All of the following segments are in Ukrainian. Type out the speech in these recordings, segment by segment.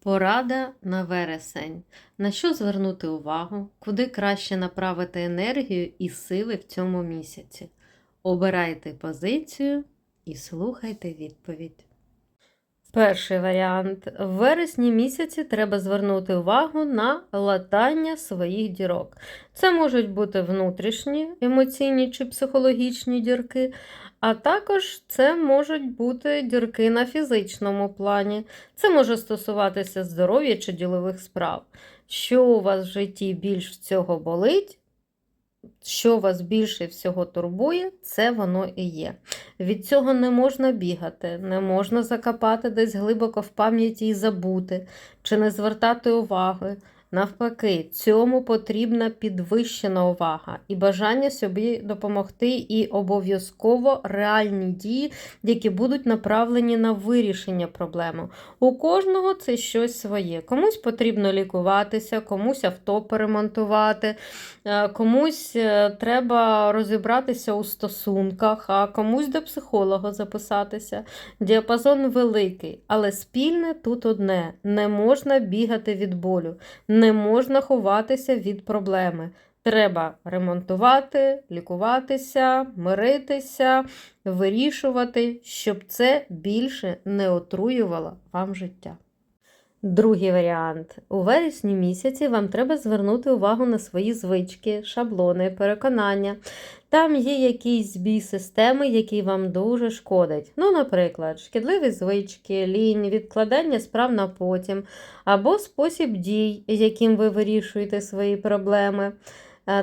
Порада на вересень. На що звернути увагу, куди краще направити енергію і сили в цьому місяці. Обирайте позицію і слухайте відповідь. Перший варіант. В вересні місяці треба звернути увагу на латання своїх дірок. Це можуть бути внутрішні, емоційні чи психологічні дірки, а також це можуть бути дірки на фізичному плані. Це може стосуватися здоров'я чи ділових справ. Що у вас в житті більш всього болить, що вас більше всього турбує, це воно і є. Від цього не можна бігати, не можна закопати десь глибоко в пам'яті і забути, чи не звертати уваги. Навпаки, цьому потрібна підвищена увага і бажання собі допомогти, і обов'язково реальні дії, які будуть направлені на вирішення проблеми. У кожного це щось своє. Комусь потрібно лікуватися, комусь авто перемонтувати, е, комусь е, треба розібратися у стосунках, а комусь до психолога записатися. Діапазон великий, але спільне тут одне: не можна бігати від болю не можна ховатися від проблеми. Треба ремонтувати, лікуватися, миритися, вирішувати, щоб це більше не отруювало вам життя. Другий варіант. У вересні місяці вам треба звернути увагу на свої звички, шаблони, переконання. Там є якісь збій системи, які вам дуже шкодять. Ну, наприклад, шкідливі звички, лінь, відкладання справ на потім, або спосіб дій, яким ви вирішуєте свої проблеми.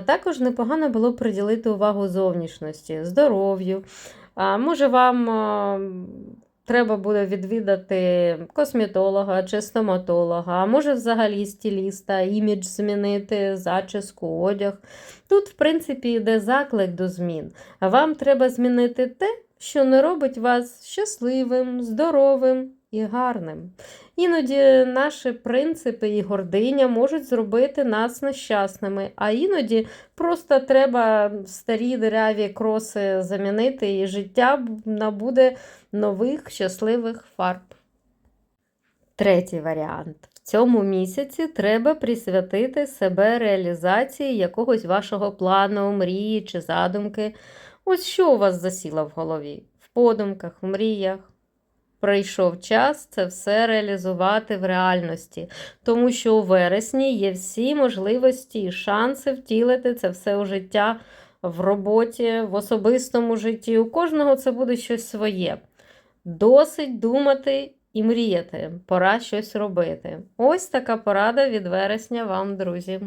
Також непогано було б приділити увагу зовнішності, здоров'ю. Може, вам а, треба буде відвідати косметолога чи стоматолога, а може взагалі стіліста, імідж змінити, зачіску, одяг. Тут, в принципі, йде заклик до змін. А вам треба змінити те, що не робить вас щасливим, здоровим і гарним. Іноді наші принципи і гординя можуть зробити нас нещасними, а іноді просто треба старі дереві кроси замінити, і життя набуде нових щасливих фарб. Третій варіант. В цьому місяці треба присвятити себе реалізації якогось вашого плану, мрії чи задумки. Ось що у вас засіло в голові, в подумках, в мріях. Прийшов час це все реалізувати в реальності, тому що у вересні є всі можливості і шанси втілити це все у життя в роботі, в особистому житті. У кожного це буде щось своє. Досить думати і мріяти. Пора щось робити. Ось така порада від вересня вам, друзі.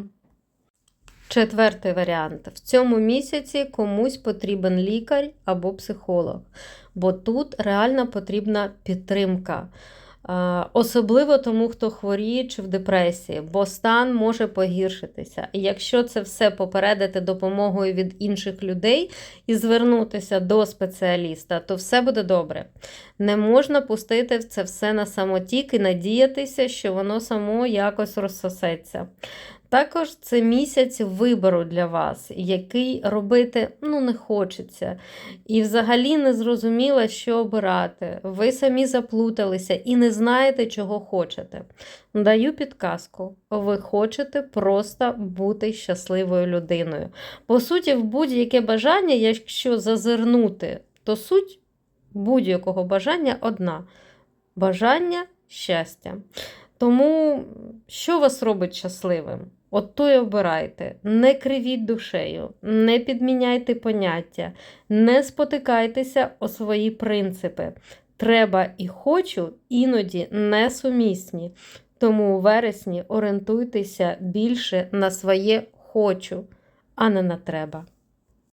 Четвертий варіант. В цьому місяці комусь потрібен лікар або психолог, бо тут реально потрібна підтримка. Особливо тому, хто хворіє чи в депресії, бо стан може погіршитися. І якщо це все попередити допомогою від інших людей і звернутися до спеціаліста, то все буде добре. Не можна пустити це все на самотік і надіятися, що воно само якось розсосеться. Також це місяць вибору для вас, який робити ну, не хочеться. І взагалі не зрозуміло, що обирати. Ви самі заплуталися і не знаєте, чого хочете. Даю підказку. Ви хочете просто бути щасливою людиною. По суті, в будь-яке бажання, якщо зазирнути, то суть будь-якого бажання одна: бажання щастя. Тому, що вас робить щасливим? От то й обирайте. Не кривіть душею, не підміняйте поняття, не спотикайтеся о свої принципи. Треба і хочу іноді несумісні. Тому у вересні орієнтуйтеся більше на своє хочу, а не на треба.